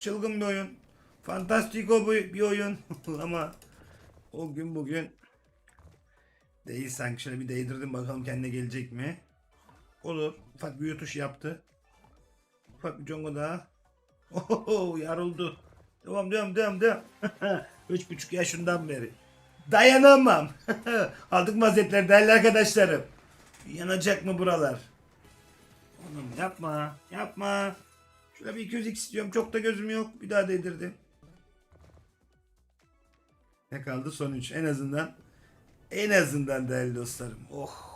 çılgın bir oyun. Fantastiko bir oyun. Ama o gün bugün değil sanki. Şöyle bir değdirdim bakalım kendine gelecek mi? Olur. Ufak bir yutuş yaptı. Ufak bir congo daha. Oho yarıldı. Devam devam devam devam. Üç buçuk yaşından beri. Dayanamam. Aldık vaziyetler değerli arkadaşlarım. Yanacak mı buralar? Oğlum yapma. Yapma. Şöyle bir 200 istiyorum. Çok da gözüm yok. Bir daha değdirdim. Ne kaldı? Son 3. En azından. En azından değerli dostlarım. Oh.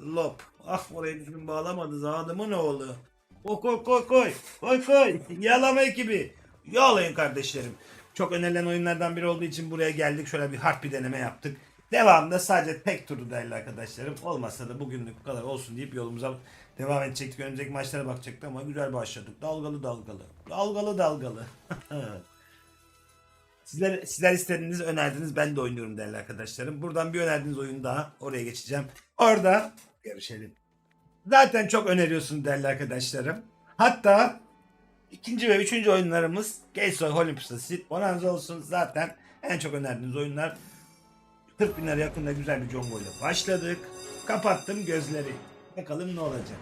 Lop. Ah oraya düzgün bağlamadı. Zadımın oğlu. Oh, koy koy koy. Koy koy. Yağlama ekibi. Yağlayın kardeşlerim. Çok önerilen oyunlardan biri olduğu için buraya geldik. Şöyle bir hard bir deneme yaptık. Devamında sadece tek turu değerli arkadaşlarım. Olmasa da bugünlük bu kadar olsun deyip yolumuza devam edecektik. Önümüzdeki maçlara bakacaktık ama güzel başladık. Dalgalı dalgalı. Dalgalı dalgalı. Sizler, sizler istediğiniz önerdiniz. Ben de oynuyorum değerli arkadaşlarım. Buradan bir önerdiğiniz oyun daha. Oraya geçeceğim. Orada görüşelim. Zaten çok öneriyorsun değerli arkadaşlarım. Hatta ikinci ve üçüncü oyunlarımız Gaysoy Olympus'ta Sid Bonanza olsun. Zaten en çok önerdiğiniz oyunlar 40 bin lira yakında güzel bir Jongo ile başladık. Kapattım gözleri. Bakalım ne olacak.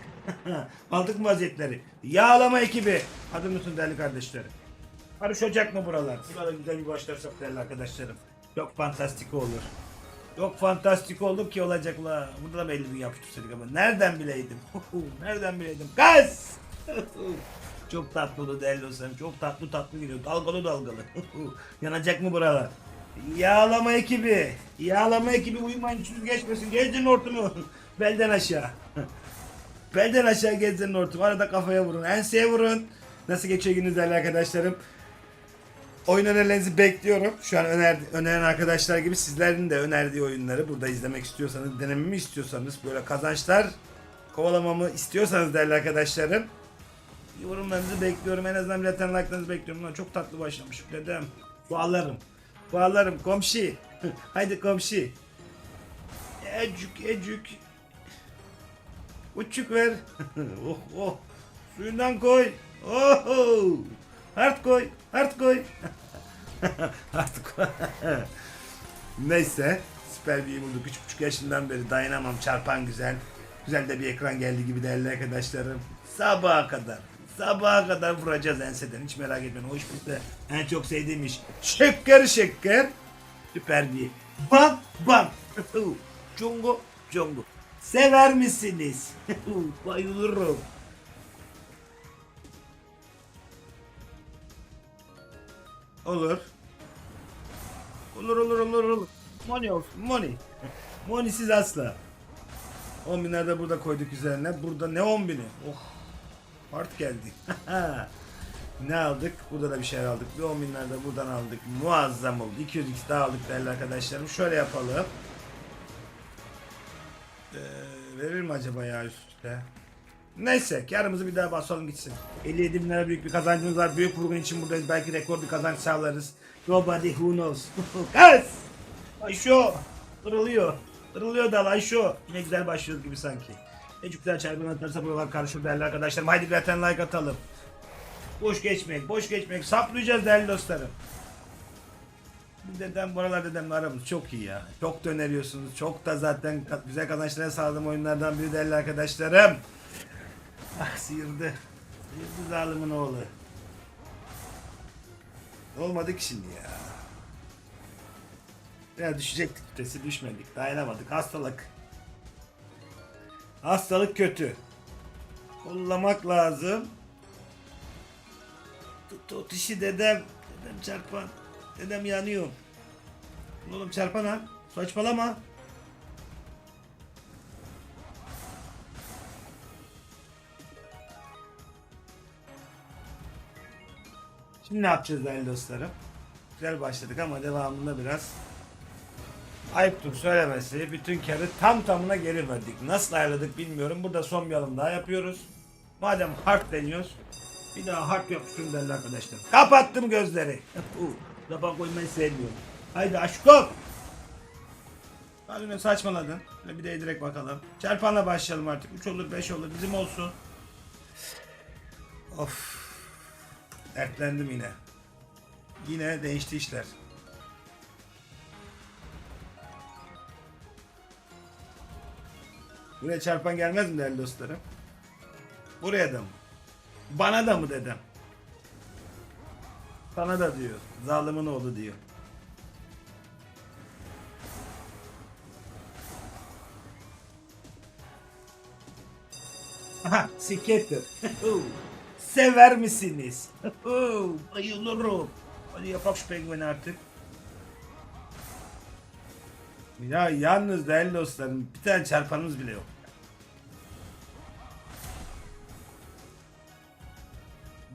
Aldık vaziyetleri? Yağlama ekibi. Adım mısın değerli kardeşlerim? Karışacak mı buralar? Burada güzel bir başlarsak değerli arkadaşlarım. Çok fantastik olur. Çok fantastik oldu ki olacak la. Burada da belli bir yapıştırdık ama nereden bileydim? nereden bileydim? Gaz! çok tatlı değerli dostlarım. Çok tatlı tatlı gidiyor. Dalgalı dalgalı. Yanacak mı buralar? Yağlama ekibi. Yağlama ekibi uyumayın içiniz geçmesin. Gezdirin hortumu. Belden aşağı. Belden aşağı gezdirin hortumu. Arada kafaya vurun. Enseye vurun. Nasıl geçiyor gününüz değerli arkadaşlarım? Oyun önerilerinizi bekliyorum. Şu an öner, öneren arkadaşlar gibi sizlerin de önerdiği oyunları burada izlemek istiyorsanız, denememi istiyorsanız, böyle kazançlar kovalamamı istiyorsanız değerli arkadaşlarım yorumlarınızı bekliyorum. En azından bir zaten like'larınızı bekliyorum. Lan çok tatlı başlamış dedem. Bağlarım. Bağlarım komşu. Haydi komşu. Ecük ecük. Uçuk ver. oh oh. Suyundan koy. Oh oh. Hard koy. Hard koy. Hard koy. Neyse. Süper bir vurduk. 3,5 yaşından beri dayanamam. Çarpan güzel. Güzel de bir ekran geldi gibi değerli arkadaşlarım. Sabaha kadar. Sabaha kadar vuracağız enseden. Hiç merak etmeyin. O iş bizde. En çok sevdiğim iş. Şeker şeker. Süper bir. Bam bam. Congo congo. Sever misiniz? Bayılırım. Olur. Olur olur olur olur. Money olsun money. Moneysiz asla. 10 binler de burada koyduk üzerine. Burada ne 10 bini? Oh. Art geldi. ne aldık? Burada da bir şeyler aldık. Bir 10 binler de buradan aldık. Muazzam oldu. 200 x daha aldık değerli arkadaşlarım. Şöyle yapalım. Verir mi acaba ya üst üste? Neyse karımızı bir daha basalım gitsin. 57 bin lira büyük bir kazancımız var. Büyük vurgun için buradayız. Belki rekor bir kazanç sağlarız. Nobody who knows. Kız! Ayşo! Kırılıyor. Kırılıyor dal Ayşo. Yine güzel başlıyoruz gibi sanki. Ne güzel çarpın atarsa buralar karışır değerli arkadaşlarım. Haydi bir like atalım. Boş geçmek, boş geçmek. Saplayacağız değerli dostlarım. Dedem, buralar dedemle aramız çok iyi ya. Çok da öneriyorsunuz. Çok da zaten güzel kazançlara sağladığım oyunlardan biri değerli arkadaşlarım. Ah sıyırdı. Sıyırdı zalimin oğlu. Olmadı ki şimdi ya. Ya düşecektik vitesi düşmedik. Dayanamadık. Hastalık. Hastalık kötü. Kollamak lazım. Tut tut işi dedem. Dedem çarpan. Dedem yanıyor. Oğlum çarpan ha. Saçmalama. Şimdi ne yapacağız değerli dostlarım? Güzel başladık ama devamında biraz ayıptır söylemesi. Bütün karı tam tamına geri verdik. Nasıl ayarladık bilmiyorum. Burada son bir alım daha yapıyoruz. Madem hard deniyoruz. Bir daha hard yapıştırın değerli arkadaşlar. Kapattım gözleri. Lafa koymayı sevmiyorum. Haydi aşkım. Hadi saçmaladın. Bir de direkt bakalım. Çarpanla başlayalım artık. 3 olur 5 olur bizim olsun. Of. Ertlendim yine. Yine değişti işler. Buraya çarpan gelmez mi değerli dostlarım? Buraya da mı? Bana da mı dedem? Sana da diyor. Zalimin oğlu diyor. Aha, skater. Sever misiniz? Bayılırım. Hadi yapak şu pengueni artık. Ya yalnız değerli dostlarım bir tane çarpanımız bile yok.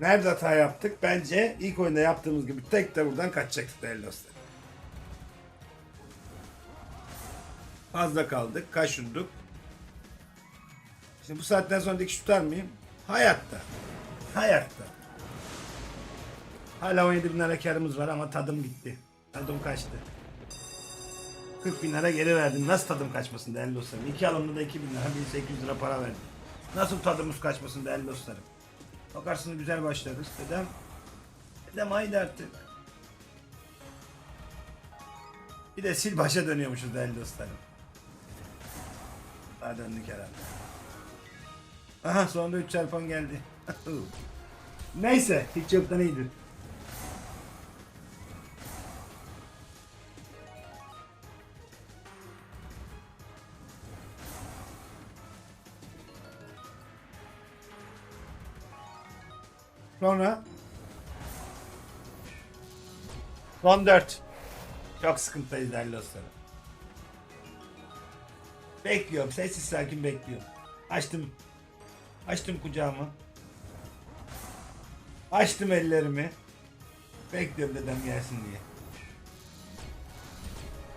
Nerede hata yaptık? Bence ilk oyunda yaptığımız gibi tek de buradan kaçacaktık değerli dostlarım. Fazla kaldık, kaşındık. Şimdi bu saatten sonra dikiş tutar mıyım? Hayatta. Hayatta. Hala 17 bin lira karımız var ama tadım gitti. Tadım kaçtı. 40 bin lira geri verdim. Nasıl tadım kaçmasın değerli dostlarım? İki alımda da 2 bin lira, 1800 lira para verdim. Nasıl tadımız kaçmasın değerli dostlarım? Bakarsınız güzel başlarız. Dedem, dedem haydi artık. Bir de sil başa dönüyormuşuz değerli dostlarım. Daha döndük herhalde. Aha sonunda 3 çarpan geldi. Neyse hiç yoktan iyidir. Sonra Son 4. Çok sıkıntıdayız değerli. Bekliyorum. Sessiz sakin bekliyorum. Açtım. Açtım kucağımı. Açtım ellerimi. Bekliyorum dedem gelsin diye.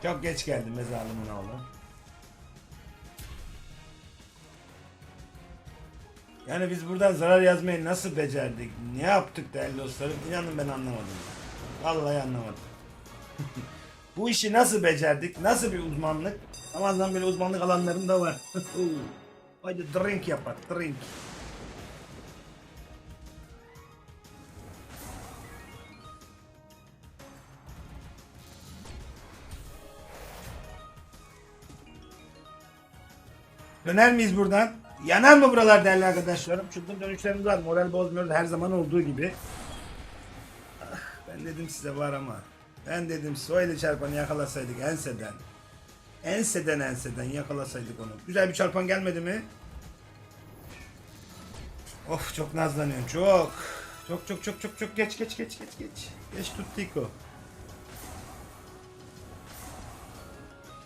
Çok geç geldi mezarlığımın oğlu. Yani biz buradan zarar yazmayı nasıl becerdik? Ne yaptık değerli dostlarım? İnanın ben anlamadım. Vallahi anlamadım. Bu işi nasıl becerdik? Nasıl bir uzmanlık? Amazon böyle uzmanlık alanlarım da var. Hadi drink yapak, drink. Döner miyiz buradan? Yanar mı buralar değerli arkadaşlarım? Çılgın dönüşlerimiz var. Moral bozmuyoruz her zaman olduğu gibi. Ah, ben dedim size var ama. Ben dedim size o eli çarpanı yakalasaydık enseden. Enseden enseden yakalasaydık onu. Güzel bir çarpan gelmedi mi? Of çok nazlanıyorum çok. Çok çok çok çok çok geç geç geç geç geç. Geç tuttik o.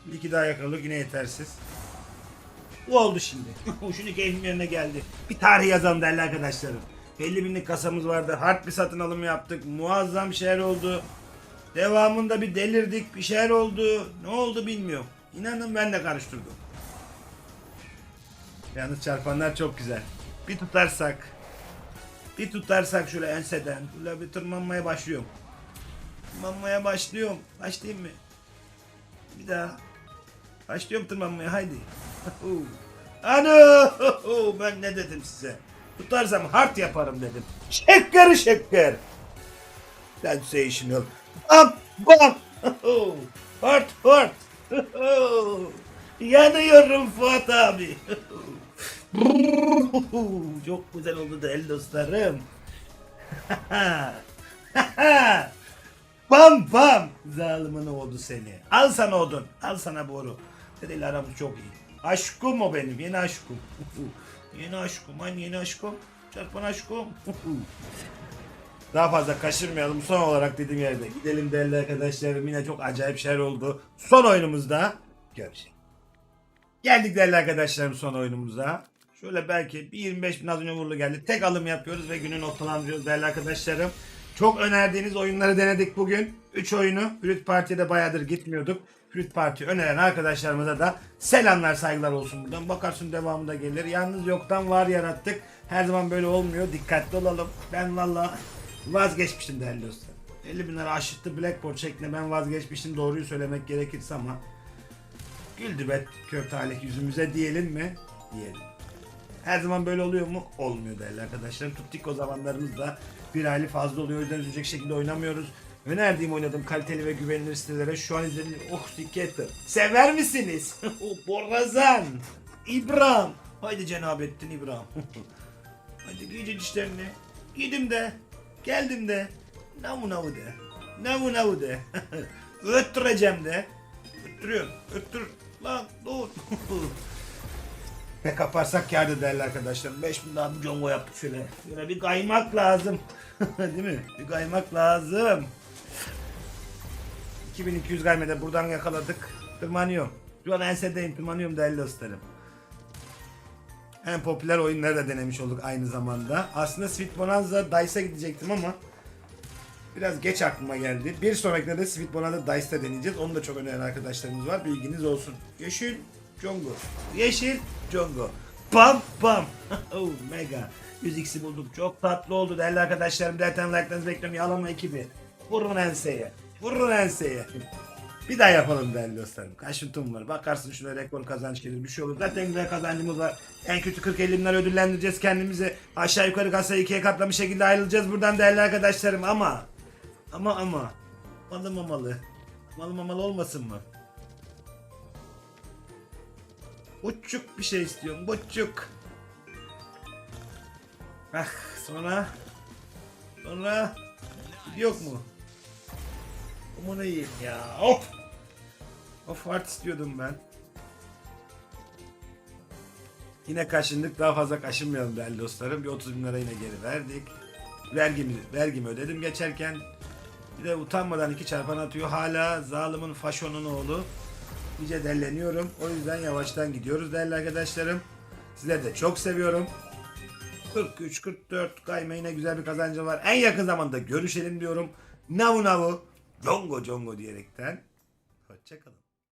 Bir iki daha yakaladık yine yetersiz. Bu oldu şimdi. şimdi keyfim yerine geldi. Bir tarih yazalım değerli arkadaşlarım. 50 binlik kasamız vardı. Hard bir satın alım yaptık. Muazzam şeyler oldu. Devamında bir delirdik. Bir şeyler oldu. Ne oldu bilmiyorum. İnanın ben de karıştırdım. Yalnız çarpanlar çok güzel. Bir tutarsak bir tutarsak şöyle enseden böyle bir tırmanmaya başlıyorum. Tırmanmaya başlıyorum. Başlayayım mı? Bir daha. Başlıyorum tırmanmaya haydi. Ano! Ben ne dedim size? Tutarsam hard yaparım dedim. Şeker şeker. Sensational. Bam bam. Hard hard. Yanıyorum Fuat abi. Çok güzel oldu değerli dostlarım. bam bam. Zalimin oldu seni. Al sana odun. Al sana boru. Dedeyle aramız çok iyi. Aşkım o benim. Yeni aşkım. yeni aşkım. Hani yeni aşkım. Çarpan aşkım. Daha fazla kaçırmayalım. Son olarak dediğim yerde gidelim değerli arkadaşlarım. Yine çok acayip şeyler oldu. Son oyunumuzda görüşelim. Geldik değerli arkadaşlarım son oyunumuza. Şöyle belki bir 25 bin az önce vurulu geldi. Tek alım yapıyoruz ve günü noktalandırıyoruz değerli arkadaşlarım. Çok önerdiğiniz oyunları denedik bugün. 3 oyunu Fruit Party'de bayağıdır gitmiyorduk. Fruit Party öneren arkadaşlarımıza da selamlar saygılar olsun buradan. Bakarsın devamında gelir. Yalnız yoktan var yarattık. Her zaman böyle olmuyor. Dikkatli olalım. Ben valla vazgeçmiştim değerli dostlar. 50 bin lira aşıttı Blackboard şeklinde ben vazgeçmiştim doğruyu söylemek gerekirse ama güldü be kör talih yüzümüze diyelim mi? Diyelim. Her zaman böyle oluyor mu? Olmuyor değerli arkadaşlar. Tuttik o zamanlarımızda Bir aylık fazla oluyor. O yüzden üzecek şekilde oynamıyoruz. Önerdiğim oynadığım kaliteli ve güvenilir sitelere şu an izlediğiniz Oh Dikkater. Sever misiniz? Oh, Borazan. İbrahim. Haydi Cenabettin İbrahim. Hadi giyecek dişlerini. Giydim de. Geldim de. Navu navu de. Navu navu de. Öttüreceğim de. Öttürüyorum. Öttür. Lan dur. Ve kaparsak kârdı değerli arkadaşlar. 5000 daha bir congo yaptık şöyle. Şöyle bir kaymak lazım. Değil mi? Bir kaymak lazım. 2200 gaymede buradan yakaladık. Tırmanıyorum. Şu an ensedeyim tırmanıyorum değerli dostlarım. En popüler oyunları da denemiş olduk aynı zamanda. Aslında Sweet Bonanza Dice'a gidecektim ama biraz geç aklıma geldi. Bir sonrakinde de Sweet Bonanza Dice'da deneyeceğiz. Onu da çok öneren arkadaşlarımız var. Bilginiz olsun. Yeşil Jongo. Yeşil Jongo. Pam pam. oh mega. 100x'i bulduk. Çok tatlı oldu değerli arkadaşlarım. Derten like'larınızı bekliyorum. Yalama ekibi. Vurun enseye. Vurun enseye. Bir daha yapalım değerli dostlarım. Kaç şutum var. Bakarsın şuna rekor kazanç gelir. Bir şey olur. Zaten güzel kazancımız var. En kötü 40 50 bin lira ödüllendireceğiz kendimizi. Aşağı yukarı kasayı ikiye katlamış şekilde ayrılacağız buradan değerli arkadaşlarım. Ama ama ama malı mamalı. Malı mamalı olmasın mı? Buçuk bir şey istiyorum. Buçuk. Ah sonra sonra yok mu? Bunu yiyeyim ya. Of. Of art istiyordum ben. Yine kaşındık. Daha fazla kaşınmayalım değerli dostlarım. Bir 30 bin lira yine geri verdik. Vergimi, vergimi ödedim geçerken. Bir de utanmadan iki çarpan atıyor. Hala zalimin faşonun oğlu. İyice delleniyorum. O yüzden yavaştan gidiyoruz değerli arkadaşlarım. Sizleri de çok seviyorum. 43-44 kayma yine güzel bir kazancı var. En yakın zamanda görüşelim diyorum. Navu navu. Congo congo diyerekten. Hoşçakalın.